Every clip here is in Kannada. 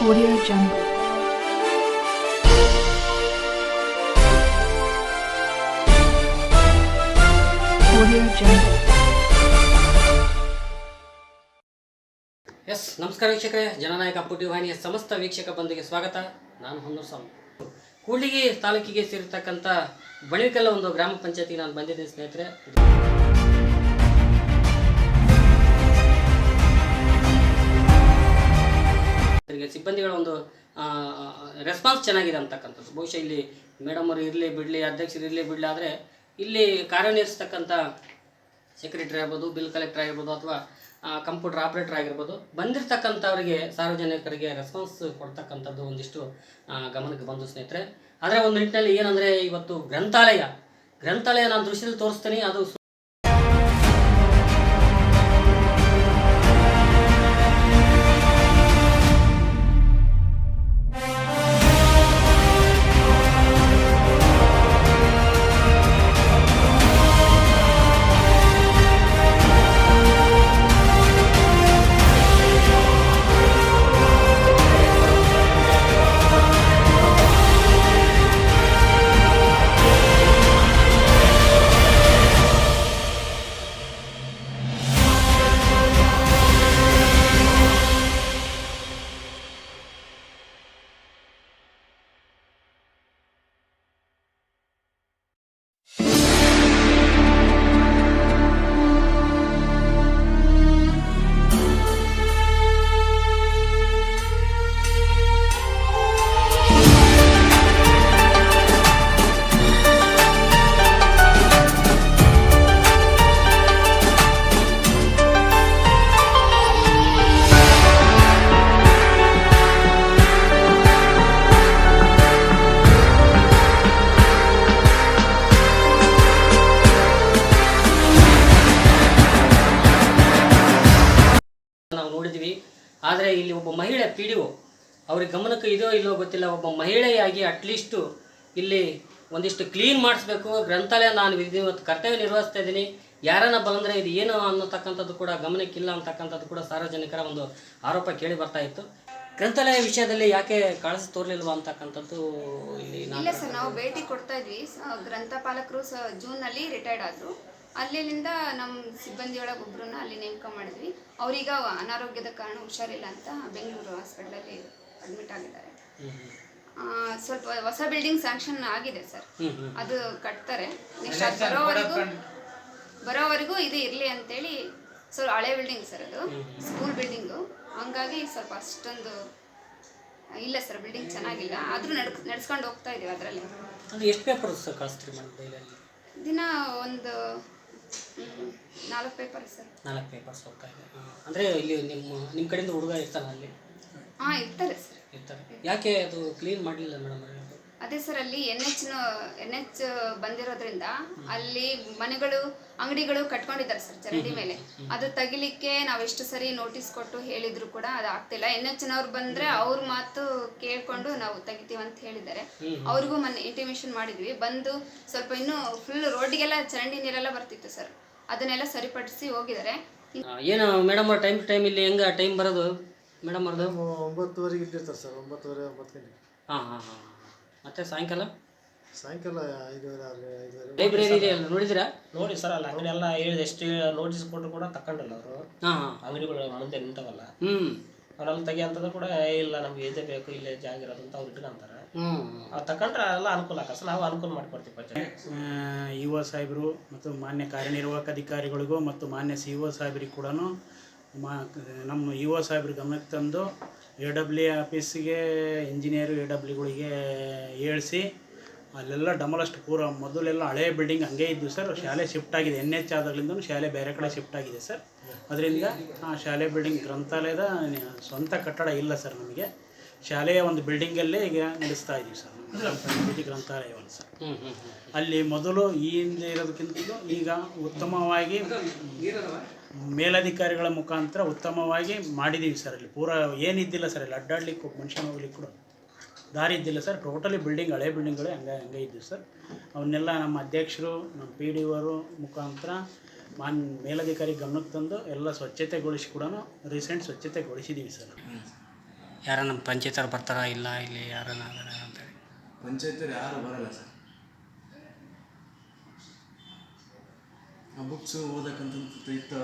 Audio Jungle. Audio. ಎಸ್ ನಮಸ್ಕಾರ ವೀಕ್ಷಕರೇ ಜನನಾಯಕ ಪುಟಿ ವಾಹಿನಿಯ ಸಮಸ್ತ ವೀಕ್ಷಕ ಬಂಧುಗೆ ಸ್ವಾಗತ ನಾನು ಹೊನ್ನೂರ್ ಸ್ವಾಮಿ ಕೂಡ್ಲಿಗಿ ತಾಲೂಕಿಗೆ ಸೇರಿರ್ತಕ್ಕಂಥ ಬಳಿಕಲ್ಲ ಒಂದು ಗ್ರಾಮ ಪಂಚಾಯತಿಗೆ ನಾನು ಬಂದಿದ್ದೀನಿ ಸ್ನೇಹಿತರೆ ಸಿಬ್ಬಂದಿಗಳ ಒಂದು ರೆಸ್ಪಾನ್ಸ್ ಚೆನ್ನಾಗಿದೆ ಅಂತಕ್ಕಂಥದ್ದು. ಬಹುಶಃ ಇಲ್ಲಿ ಮೇಡಮ್ ಅವರು ಇರಲಿ, ಬಿಡಲಿ, ಅಧ್ಯಕ್ಷರು ಇರಲಿ, ಬಿಡಲಿ ಆದರೆ ಇಲ್ಲಿ ಕಾರ್ಯನಿರ್ವಹಿಸ್ತಕ್ಕಂಥ ಸೆಕ್ರೆಟರಿ ಆಗ್ಬೋದು ಬಿಲ್ ಕಲೆಕ್ಟರ್ ಆಗಿರ್ಬೋದು ಅಥವಾ ಕಂಪ್ಯೂಟರ್ ಆಪ್ರೇಟರ್ ಆಗಿರ್ಬೋದು, ಬಂದಿರತಕ್ಕಂಥವ್ರಿಗೆ, ಸಾರ್ವಜನಿಕರಿಗೆ ರೆಸ್ಪಾನ್ಸ್ ಕೊಡ್ತಕ್ಕಂಥದ್ದು ಒಂದಿಷ್ಟು ಗಮನಕ್ಕೆ ಬಂದು ಸ್ನೇಹಿತರೆ. ಆದರೆ ಒಂದು ನಿಟ್ಟಿನಲ್ಲಿ ಏನಂದರೆ ಇವತ್ತು ಗ್ರಂಥಾಲಯ ಗ್ರಂಥಾಲಯ ನಾನು ದೃಶ್ಯದಲ್ಲಿ ತೋರಿಸ್ತೀನಿ, ಅದು ಪಿ ಡಿ ಒ ಅವ್ರಿಗೆ ಗಮನಕ್ಕೆ ಇದೋ ಇಲ್ಲೋ ಗೊತ್ತಿಲ್ಲ, ಒಬ್ಬ ಮಹಿಳೆಯಾಗಿ ಅಟ್ಲೀಸ್ಟು ಇಲ್ಲಿ ಒಂದಿಷ್ಟು ಕ್ಲೀನ್ ಮಾಡಿಸ್ಬೇಕು. ಗ್ರಂಥಾಲಯ ನಾನು ಇವತ್ತು ಕರ್ತವ್ಯ ನಿರ್ವಹಿಸ್ತಾ ಇದ್ದೀನಿ. ಯಾರನ್ನ ಬಂದರೆ ಇದು ಏನು ಅನ್ನತಕ್ಕಂಥದ್ದು ಕೂಡ ಗಮನಕ್ಕಿಲ್ಲ ಅಂತಕ್ಕಂಥದ್ದು ಕೂಡ ಸಾರ್ವಜನಿಕರ ಒಂದು ಆರೋಪ ಕೇಳಿ ಬರ್ತಾ ಇತ್ತು. ಗ್ರಂಥಾಲಯ ವಿಷಯದಲ್ಲಿ ಯಾಕೆ ಕಾಳಜಿ ತೋರ್ಲಿಲ್ವಾ ಅಂತಕ್ಕಂಥದ್ದು ಇಲ್ಲಿ ಇಲ್ಲ ಸರ್, ನಾವು ಭೇಟಿ ಕೊಡ್ತಾ ಇದ್ವಿ. ಗ್ರಂಥಪಾಲಕರು ಜೂನ್ ಜೂನಲ್ಲಿ ರಿಟೈರ್ಡ್ ಆದರು. ಅಲ್ಲಿಂದ ನಮ್ಮ ಸಿಬ್ಬಂದಿಯೊಳಗೆ ಒಬ್ಬರನ್ನ ಅಲ್ಲಿ ನೇಮಕ ಮಾಡಿದ್ವಿ. ಅವರೀಗ ಅನಾರೋಗ್ಯದ ಕಾರಣ ಹುಷಾರಿಲ್ಲ ಅಂತ ಬೆಂಗಳೂರು ಹಾಸ್ಪಿಟಲಲ್ಲಿ ಅಡ್ಮಿಟ್ ಆಗಿದ್ದಾರೆ. ಸ್ವಲ್ಪ ಹೊಸ ಬಿಲ್ಡಿಂಗ್ ಸ್ಯಾಂಕ್ಷನ್ ಆಗಿದೆ ಸರ್. ಅದು ಕಟ್ತಾರೆ. ನೆಕ್ಸ್ಟ್ ಅದು ಬರೋವರೆಗೂ ಬರೋವರೆಗೂ ಇದು ಇರಲಿ ಅಂತೇಳಿ ಸ್ವಲ್ಪ ಹಳೆ ಬಿಲ್ಡಿಂಗ್ ಸರ್ ಅದು. School building. ಹಂಗಾಗಿ ಸ್ವಲ್ಪ ಅಷ್ಟೊಂದು ಇಲ್ಲ ಸರ್ ಬಿಲ್ಡಿಂಗ್ ಚೆನ್ನಾಗಿಲ್ಲ. ಆದರೂ ನಡ್ ನಡ್ಸ್ಕೊಂಡು ಹೋಗ್ತಾ ಇದೀವಿ ಅದರಲ್ಲಿ. ಅಂದ್ರೆ ಎಷ್ಟು ಡೈಲಿ ದಿನ ಒಂದು ನಾಲ್ಕು ಪೇಪರ್ ಸರ್. ನಾಲ್ಕು ಪೇಪರ್ಸ್ ಹೋಗ್ತಾ ಇದೆ. ಅಂದ್ರೆ ಇಲ್ಲಿ ನಿಮ್ಮ ನಿಮ್ಮ ಕಡೆಯಿಂದ ಹುಡುಗ ಇರ್ತಾನೆ ಅಲ್ಲಿ? ಹಾಂ ಇರ್ತಾರೆ ಸರ್. ಇರ್ತಾರೆ. ಯಾಕೆ ಅದು ಕ್ಲೀನ್ ಮಾಡಲಿಲ್ಲ ಮೇಡಮ್ ಅದೇ ಸರ್ ಅಲ್ಲಿ ಎನ್ ಎಚ್ ಎನ್ ಎಚ್ ಬಂದಿರೋದ್ರಿಂದ ಅಲ್ಲಿ ಮನೆಗಳು ಅಂಗಡಿಗಳು ಕಟ್ಕೊಂಡಿದ್ದಾರೆ ಸರ್ ಚರಂಡಿ ಮೇಲೆ. ಅದು ತೆಗಿಲಿಕ್ಕೆ ನಾವು ಎಷ್ಟು ಸರಿ ನೋಟಿಸ್ ಕೊಟ್ಟು ಹೇಳಿದ್ರು ಕೂಡ ಅದು ಆಗ್ತಿಲ್ಲ. ಎನ್ ಎಚ್ ನವ್ರು ಬಂದ್ರೆ ಅವ್ರ ಮಾತು ಕೇಳ್ಕೊಂಡು ನಾವು ತೆಗಿತೀವಿ ಅಂತ ಹೇಳಿದ್ದಾರೆ. ಅವ್ರಿಗೂ ಮೊನ್ನೆ ಇಂಟಿಮೇಷನ್ ಮಾಡಿದ್ವಿ. ಬಂದು ಸ್ವಲ್ಪ ಇನ್ನು ಫುಲ್ ರೋಡ್ಗೆಲ್ಲ ಚರಂಡಿ ನೀರೆಲ್ಲ ಬರ್ತಿತ್ತು ಸರ್. ಅದನ್ನೆಲ್ಲ ಸರಿಪಡಿಸಿ ಹೋಗಿದ್ದಾರೆ. ಏನು ಮೇಡಮ್ ಅವ್ರ ಟೈಮ್ ಟು ಟೈಮ್ ಇಲ್ಲಿ ಹೆಂಗ ಟೈಮ್ ಬರೋದು? ಮೇಡಮ್ ಅವ್ರದ್ದು? ಒಂಬತ್ತುವರೆಗೆ ಇದ್ದಿರ್ತಾರೆ ಸರ್ ಒಂಬತ್ತುವರೆ ಒಂಬತ್ತು ಗಂಟೆ ಹಾಂ ಹಾಂ ಹಾಂ. ಮತ್ತೆ ಸಾಯಂಕಾಲ? ಸಾಯಂಕಾಲ ಐದುವರೆ ಲೈಬ್ರರಿ ಅಲ್ಲ ನೋಡಿ ಸರ್ ಅಲ್ಲಿ ಅಂಗಡಿ ಎಲ್ಲ ಹೇಳಿದ ಎಷ್ಟು ನೋಟಿಸ್ ಕೊಟ್ಟರು ಕೂಡ ತಕೊಂಡಿಲ್ಲ ಅವರು. ಹಾಂ ಹಾಂ. ಅಂಗಡಿಗಳು ಮುಂದೆ ನಿಂತವಲ್ಲ. ತೆಗಿ ಅಂತಂದ್ರೆ ಕೂಡ "ಏ, ಇಲ್ಲ ನಮ್ಗೆ ಇದೇ ಬೇಕು ಇಲ್ಲೇ ಜಾಗ ಇರೋದು ಅಂತ ಅವ್ರು ಇಟ್ಕೊಂತಾರೆ ಹ್ಞೂ ಅವ್ರು ತಕೊಂಡ್ರೆ ಎಲ್ಲ ಅನುಕೂಲ ಆಗ ಸರ್ ನಾವು ಅನುಕೂಲ ಮಾಡ್ಕೊಡ್ತೀವಿ ಪಂಚಾಯತ್. ಇ ಒ ಸಾಹೇಬರು ಮತ್ತು ಮಾನ್ಯ ಕಾರ್ಯನಿರ್ವಾಹಕ ಅಧಿಕಾರಿಗಳಿಗೂ ಮತ್ತು ಮಾನ್ಯ ಸಿ ಒ ಸಾಹೇಬರಿಗೆ ಕೂಡ ಮಾ ನಮ್ಮ ಇ ಒ ಸಾಹೇಬ್ರ ಗಮನಕ್ಕೆ ತಂದು ಎ ಡಬ್ಲ್ಯೂ ಆಫೀಸಿಗೆ ಇಂಜಿನಿಯರು ಎ ಡಬ್ಲ್ಯೂಗಳಿಗೆ ಹೇಳಿಸಿ ಅಲ್ಲೆಲ್ಲ ಡಮಲಷ್ಟು ಪೂರ ಮೊದಲೆಲ್ಲ ಹಳೆ ಬಿಲ್ಡಿಂಗ್ ಹಂಗೆ ಇದ್ದು ಸರ್. ಶಾಲೆ ಶಿಫ್ಟ್ ಆಗಿದೆ. ಎನ್ ಎಚ್ ಆದಾಗಲಿಂದ ಶಾಲೆ ಬೇರೆ ಕಡೆ ಶಿಫ್ಟ್ ಆಗಿದೆ ಸರ್. ಅದರಿಂದ ಆ ಶಾಲೆ ಬಿಲ್ಡಿಂಗ್ ಗ್ರಂಥಾಲಯದ ಸ್ವಂತ ಕಟ್ಟಡ ಇಲ್ಲ ಸರ್ ನಮಗೆ. ಶಾಲೆಯ ಒಂದು ಬಿಲ್ಡಿಂಗಲ್ಲೇ ಈಗ ನಡೆಸ್ತಾ ಇದ್ದೀವಿ ಸರ್ ನಮ್ಮ ಗ್ರಂಥಾಲಯವನ್ನು ಸರ್. ಅಲ್ಲಿ ಮೊದಲು ಈ ಹಿಂದೆ ಇರೋದಕ್ಕಿಂತಲೂ ಈಗ ಉತ್ತಮವಾಗಿ ಮೇಲಧಿಕಾರಿಗಳ ಮುಖಾಂತರ ಉತ್ತಮವಾಗಿ ಮಾಡಿದ್ದೀವಿ ಸರ್ ಅಲ್ಲಿ. ಪೂರ ಏನಿದ್ದಿಲ್ಲ ಸರ್ ಅಲ್ಲಿ. ಅಡ್ಡಾಡ್ಲಿಕ್ಕೆ ಮನುಷ್ಯನ ಹೋಗ್ಲಿಕ್ಕೆ ಕೂಡ ದಾರಿ ಇದ್ದಿಲ್ಲ ಸರ್. ಟೋಟಲಿ ಬಿಲ್ಡಿಂಗ್ ಹಳೆ ಬಿಲ್ಡಿಂಗ್ಗಳೇ ಹಂಗೆ ಹಂಗೆ ಇದ್ದೀವಿ ಸರ್. ಅವನ್ನೆಲ್ಲ ನಮ್ಮ ಅಧ್ಯಕ್ಷರು ನಮ್ಮ ಪಿ ಡಿ ಅವರು ಮುಖಾಂತರ ಮಾನ್ ಮೇಲಧಿಕಾರಿ ಗಮನಕ್ಕೆ ತಂದು ಎಲ್ಲ ಸ್ವಚ್ಛತೆಗೊಳಿಸಿ ಕೂಡ ರೀಸೆಂಟ್ ಸ್ವಚ್ಛತೆಗೊಳಿಸಿದ್ದೀವಿ ಸರ್. ಯಾರ ನಮ್ಮ ಪಂಚಾಯತರು ಬರ್ತಾರಾ ಇಲ್ಲ ಇಲ್ಲಿ ಯಾರನ್ನ ಪಂಚಾಯತರು ಯಾರು ಬರಲ್ಲ ಸರ್. ಆ ಬುಕ್ಸ್ ಓದಕ್ಕಂತ ಇತ್ತು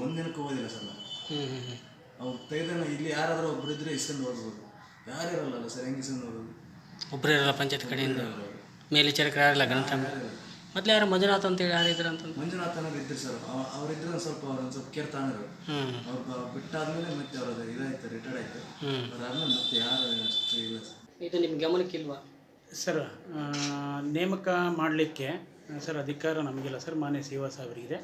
ಒಂದಿನಕ್ಕೆ ಓದಿಲ್ಲ ಸರ್ ನಾನು. ಹ್ಞೂ ಹ್ಞೂ ಹ್ಞೂ ಅವ್ರು ತೆಗೆದನ್ನ ಇಲ್ಲಿ ಯಾರಾದರೂ ಒಬ್ರು ಇದ್ರೆ ಇಸ್ಕೊಂಡು ಓದ್ಬೋದು. ಯಾರು ಇರಲ್ಲ ಸರ್ ಹೆಂಗೆ ಇಸ್ಕೊಂಡು ಓದೋದು? ಒಬ್ಬರೇ ಇರಲ್ಲ ಪಂಚಾಯತ್ ಕಡೆಯಿಂದ? ಮೇಲ್ವಿಚಾರಕರು ಯಾರಿಲ್ಲ ಗ್ರಂಥ ಮತ್ತೆ ಯಾರು ಮಂಜುನಾಥ್ ಅಂತೇಳಿ ಯಾರಿದ್ರು ಅಂತ? ಮಂಜುನಾಥ್ ಅನ್ನೋರು ಇದ್ರು ಸರ್. ಅವ- ಅವ್ರಿದ್ರೆ ಒಂದು ಸ್ವಲ್ಪ ಅವ್ರು ಒಂದು ಸ್ವಲ್ಪ ಕೇರ್ ತಗೊಂಡ್ರು ಅವ್ರ ಅವ್ರು ಬಿಟ್ಟಾದ್ಮೇಲೆ ಮತ್ತೆ ಅವ್ರದ್ದು ಇದಾಯ್ತು ರಿಟೈರ್ಡ್ ಆಯ್ತು. ಹ್ಞೂ ಆದ್ಮೇಲೆ ಮತ್ತೆ ಯಾರು ಅಷ್ಟು ಇಲ್ಲ ಸರ್. ಇದು ನಿಮ್ಮ ಗಮನಕ್ಕಿಲ್ವಾ? ಸರ್ ನೇಮಕ ಮಾಡಲಿಕ್ಕೆ ಸರ್ ಅಧಿಕಾರ ನಮಗಿಲ್ಲ ಸರ್ ಮಾನ್ಯ ಸಿ ಒ ಸಾಹೇಬರಿಗಿದೆ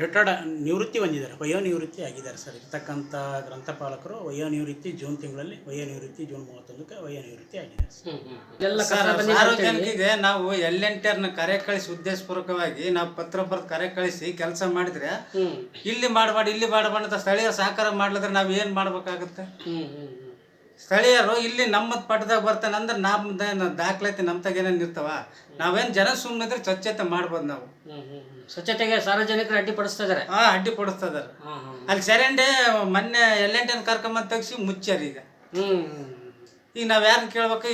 ರಿಟೈರ್ಡ್ ನಿವೃತ್ತಿ ಹೊಂದಿದ್ದಾರೆ ವಯೋನಿವೃತ್ತಿ ಆಗಿದ್ದಾರೆ ಸರ್. ಇರ್ತಕ್ಕಂಥ ಗ್ರಂಥಪಾಲಕರು ವಯೋನಿವೃತ್ತಿ ಜೂನ್ ತಿಂಗಳಲ್ಲಿ ವಯೋನಿವೃತ್ತಿ ಜೂನ್ ಮೂವತ್ತೊಂದಕ್ಕೆ ವಯೋನಿವೃತ್ತಿ ಆಗಿದ್ದಾರೆ ಸರ್. ಸಾರ್ವಜನಿಕರಿಗೆ ನಾವು ಎಲ್ಲೆಂಟರ್ನ ಕರೆ ಕಳಿಸಿ ಉದ್ದೇಶಪೂರ್ವಕವಾಗಿ ನಾವು ಪತ್ರ ಬರೆದು ಕರೆ ಕಳಿಸಿ ಕೆಲಸ ಮಾಡಿದ್ರೆ ಇಲ್ಲಿ ಇಲ್ಲಿ ಮಾಡಬೇಡಿ ಇಲ್ಲಿ ಮಾಡಬೇಡ ಅಂತ ಸ್ಥಳೀಯ ಸಹಕಾರ ಮಾಡ್ಲಿದ್ರೆ ನಾವು ಏನು ಮಾಡ್ಬೇಕಾಗುತ್ತೆ? ಸ್ಥಳೀಯರು ಇಲ್ಲಿ ನಮ್ಮ ಪಟ್ಟದಾಗ ಬರ್ತಾನೆ ಅಂದ್ರೆ ನಮ್ದು ದಾಖಲಾತಿ ನಮ್ಮ ಏನೇನು ಇರ್ತಾವ. ನಾವೇನು ಜನ ಸುಮ್ಮನಿದ್ರೆ ಸ್ವಚ್ಛತೆ ಮಾಡ್ಬೋದು ನಾವು. ಸ್ವಚ್ಛತೆಗೆ ಸಾರ್ವಜನಿಕರು ಅಡ್ಡಿಪಡಿಸ್ತಾ ಇದಾರೆ ಹಾ ಅಡ್ಡಿ ಪಡಿಸ್ತಿದಾರೆ. ಹಾಂ ಹಾಂ ಅಲ್ಲಿ ಸೆರೆಂಡೆ ಮೊನ್ನೆ ಎಲ್ಲೆಂಟನ್ ಕರ್ಕೊಂಬಂದು ತೆಗ್ಸಿ ಮುಚ್ಚಾರ ಈಗ. ಈಗ ನಾವು ಯಾರನ್ನ ಕೇಳ್ಬೇಕು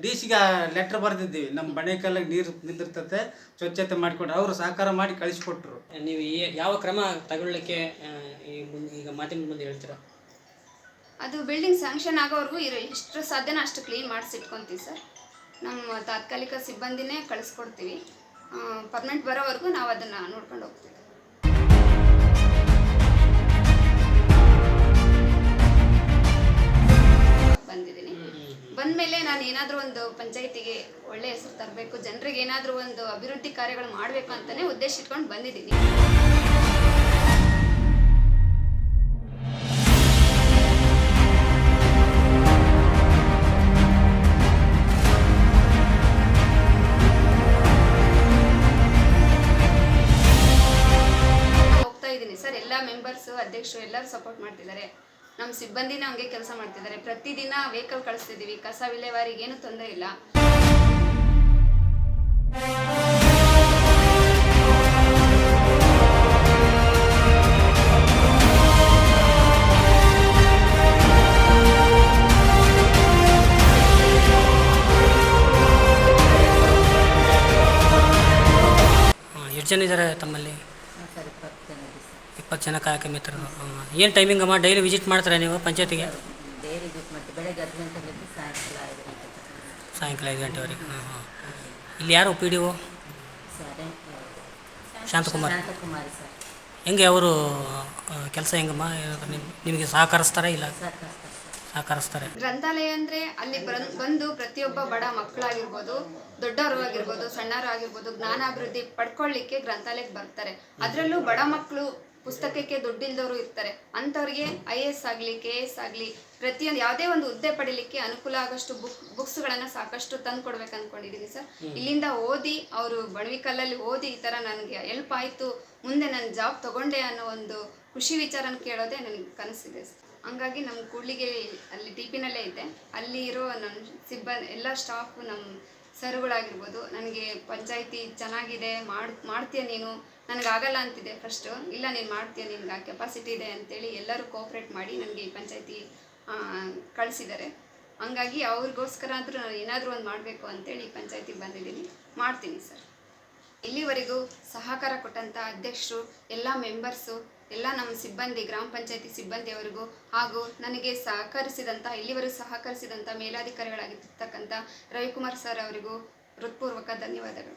ಡಿ ಸಿಗೆ ಲೆಟ್ರ್ ಬರೆದಿದ್ದೀವಿ. ನಮ್ಮ ಬಣೆಕಲ್ಲ ನೀರು ನಿಂದಿರ್ತತೆ ಸ್ವಚ್ಛತೆ ಮಾಡಿಕೊಂಡು ಅವರು ಸಹಕಾರ ಮಾಡಿ ಕಳಿಸ್ಕೊಟ್ರು. ನೀವು ಯಾವ ಕ್ರಮ ತಗೊಳ್ಳಿಕ್ಕೆ ಈಗ ಮಾತಿನ ಮುಂದೆ ಹೇಳ್ತೀರಾ? ಅದು ಬಿಲ್ಡಿಂಗ್ ಸ್ಯಾಂಕ್ಷನ್ ಆಗೋವರೆಗೂ ಇರೋ ಎಷ್ಟು ಸಾಧ್ಯನೋ ಅಷ್ಟು ಕ್ಲೀನ್ ಮಾಡಿಸಿಟ್ಕೊತೀವಿ ಸರ್ ನಮ್ಮ ತಾತ್ಕಾಲಿಕ ಸಿಬ್ಬಂದಿನೇ ಕಳಿಸ್ಕೊಡ್ತೀವಿ. ಪರ್ಮನೆಂಟ್ ಬರೋವರೆಗೂ ನಾವು ಅದನ್ನು ನೋಡ್ಕೊಂಡು ಹೋಗ್ತೀವಿ. ಬಂದಿದ್ದೀನಿ. ಬಂದಮೇಲೆ ನಾನು ಏನಾದರೂ ಒಂದು ಪಂಚಾಯಿತಿಗೆ ಒಳ್ಳೆ ಹೆಸರು ತರಬೇಕು, ಜನರಿಗೆ ಏನಾದರೂ ಒಂದು ಅಭಿವೃದ್ಧಿ ಕಾರ್ಯಗಳು ಮಾಡಬೇಕು ಅಂತಲೇ ಉದ್ದೇಶ ಇಟ್ಕೊಂಡು ಬಂದಿದ್ದೀನಿ. ಸಪೋರ್ಟ್ ಮಾಡ್ತಿದ್ದಾರೆ. ನಮ್ಮ ಸಿಬ್ಬಂದಿನ ಹಂಗೆ ಕೆಲಸ ಮಾಡ್ತಿದ್ದಾರೆ. ಪ್ರತಿದಿನ ವೆಹಿಕಲ್ ಕಳಿಸ್ತಿದ್ದೀವಿ. ಕಸ ವಿಲೇವಾರಿಗೆ ಏನು ತೊಂದರೆ ಇಲ್ಲ. ಜನ ಇದ್ದಾರೆ ತಮ್ಮಲ್ಲಿ? ಇಪ್ಪತ್ತು ಜನ ಕಾಯಕ ಮಿತ್ರರು. ಏನು ಟೈಮಿಂಗ್ ಅಮ್ಮ? ಡೈಲಿ ವಿಸಿಟ್ ಮಾಡ್ತಾರೆ ನೀವು ಪಂಚಾಯತಿಗೆ? ಡೈಲಿ ಯೂಸ್ ಮಾಡ್ತೀವಿ. ಬೆಳಗ್ಗೆ ಹತ್ತು ಗಂಟೆಲಿದ್ದು ಸಾಯಂಕಾಲ ಐದು ಗಂಟೆ ತನಕ ಸಾಯಂಕಾಲ ಐದು ಗಂಟೆವರೆಗೆ ಹಾಂ ಹಾಂ ಇಲ್ಲಿ ಯಾರು ಪಿ ಡಿ ಒ ಸರಿ ಶಾಂತಕುಮಾರ್. ಶಾಂತಕುಮಾರಿ ಸರ್. ಹೆಂಗೆ ಅವರು ಕೆಲಸ ಹೆಂಗಮ್ಮ? ನಿಮಗೆ ಸಹಕರಿಸ್ತಾರೆ ಇಲ್ಲ? ಸಹಕರಿಸ್ತಾರೆ ಗ್ರಂಥಾಲಯ ಅಂದ್ರೆ ಅಲ್ಲಿ ಬಂದು ಪ್ರತಿಯೊಬ್ಬ ಬಡ ಮಕ್ಕಳಾಗಿರ್ಬೋದು ದೊಡ್ಡವರು ಆಗಿರ್ಬೋದು ಸಣ್ಣವರು ಆಗಿರ್ಬೋದು ಜ್ಞಾನಾಭಿವೃದ್ಧಿ ಪಡ್ಕೊಳ್ಳಿಕ್ಕೆ ಗ್ರಂಥಾಲಯಕ್ಕೆ ಬರ್ತಾರೆ. ಅದರಲ್ಲೂ ಬಡ ಮಕ್ಕಳು ಪುಸ್ತಕಕ್ಕೆ ದುಡ್ಡಿಲ್ದವರು ಇರ್ತಾರೆ. ಅಂಥವ್ರಿಗೆ ಐ ಎಸ್ ಆಗಲಿ ಕೆ ಎಸ್ ಆಗಲಿ ಪ್ರತಿಯೊಂದು ಯಾವುದೇ ಒಂದು ಹುದ್ದೆ ಪಡಿಲಿಕ್ಕೆ ಅನುಕೂಲ ಆಗೋಷ್ಟು ಬುಕ್ ಬುಕ್ಸ್ಗಳನ್ನು ಸಾಕಷ್ಟು ತಂದು ಕೊಡ್ಬೇಕು ಅಂದ್ಕೊಂಡಿದ್ದೀನಿ ಸರ್. ಇಲ್ಲಿಂದ ಓದಿ ಅವರು ಬಣವಿಕಲ್ಲಲ್ಲಿ ಓದಿ ಈ ಥರ ನನಗೆ ಹೆಲ್ಪ್ ಆಯಿತು ಮುಂದೆ ನಾನು ಜಾಬ್ ತಗೊಂಡೆ ಅನ್ನೋ ಒಂದು ಖುಷಿ ವಿಚಾರನ ಕೇಳೋದೇ ನನಗೆ ಕನಸಿದೆ ಸರ್. ಹಂಗಾಗಿ ನಮ್ಮ ಕೂಡ್ಲಿಗೆ ಅಲ್ಲಿ ಟಿ ಪಿನಲ್ಲೇ ಇದೆ. ಅಲ್ಲಿ ಇರೋ ನನ್ನ ಸಿಬ್ಬಂದಿ ಎಲ್ಲ ಸ್ಟಾಫ್ ನಮ್ಮ ಸರ್ಗಳಾಗಿರ್ಬೋದು ನನಗೆ ಪಂಚಾಯಿತಿ ಚೆನ್ನಾಗಿದೆ ಮಾಡ್ ಮಾಡ್ತೀಯ ನೀನು ನನಗಾಗಲ್ಲ ಅಂತಿದೆ ಫಸ್ಟು ಇಲ್ಲ, ನೀನು ಮಾಡ್ತೀಯ, ನಿನ್ಗೆ ಆ ಕೆಪಾಸಿಟಿ ಇದೆ ಅಂತೇಳಿ ಎಲ್ಲರೂ ಕೋಪ್ರೇಟ್ ಮಾಡಿ ನನಗೆ ಈ ಪಂಚಾಯತಿ ಕಳಿಸಿದ್ದಾರೆ. ಹಂಗಾಗಿ ಅವ್ರಿಗೋಸ್ಕರ ಆದರೂ ನಾನು ಏನಾದರೂ ಒಂದು ಮಾಡಬೇಕು ಅಂತೇಳಿ ಈ ಪಂಚಾಯತಿಗೆ ಬಂದಿದ್ದೀನಿ. ಮಾಡ್ತೀನಿ ಸರ್. ಇಲ್ಲಿವರೆಗೂ ಸಹಕಾರ ಕೊಟ್ಟಂಥ ಅಧ್ಯಕ್ಷರು, ಎಲ್ಲ ಮೆಂಬರ್ಸು ಎಲ್ಲ ನಮ್ಮ ಸಿಬ್ಬಂದಿ, ಗ್ರಾಮ ಪಂಚಾಯತಿ ಸಿಬ್ಬಂದಿಯವರಿಗೂ ಹಾಗೂ ನನಗೆ ಸಹಕರಿಸಿದಂಥ ಇಲ್ಲಿವರೆಗೂ ಸಹಕರಿಸಿದಂಥ ಮೇಲಾಧಿಕಾರಿಗಳಾಗಿರ್ತಕ್ಕಂಥ ರವಿಕುಮಾರ್ ಸರ್ ಅವರಿಗೂ ಹೃತ್ಪೂರ್ವಕ ಧನ್ಯವಾದಗಳು.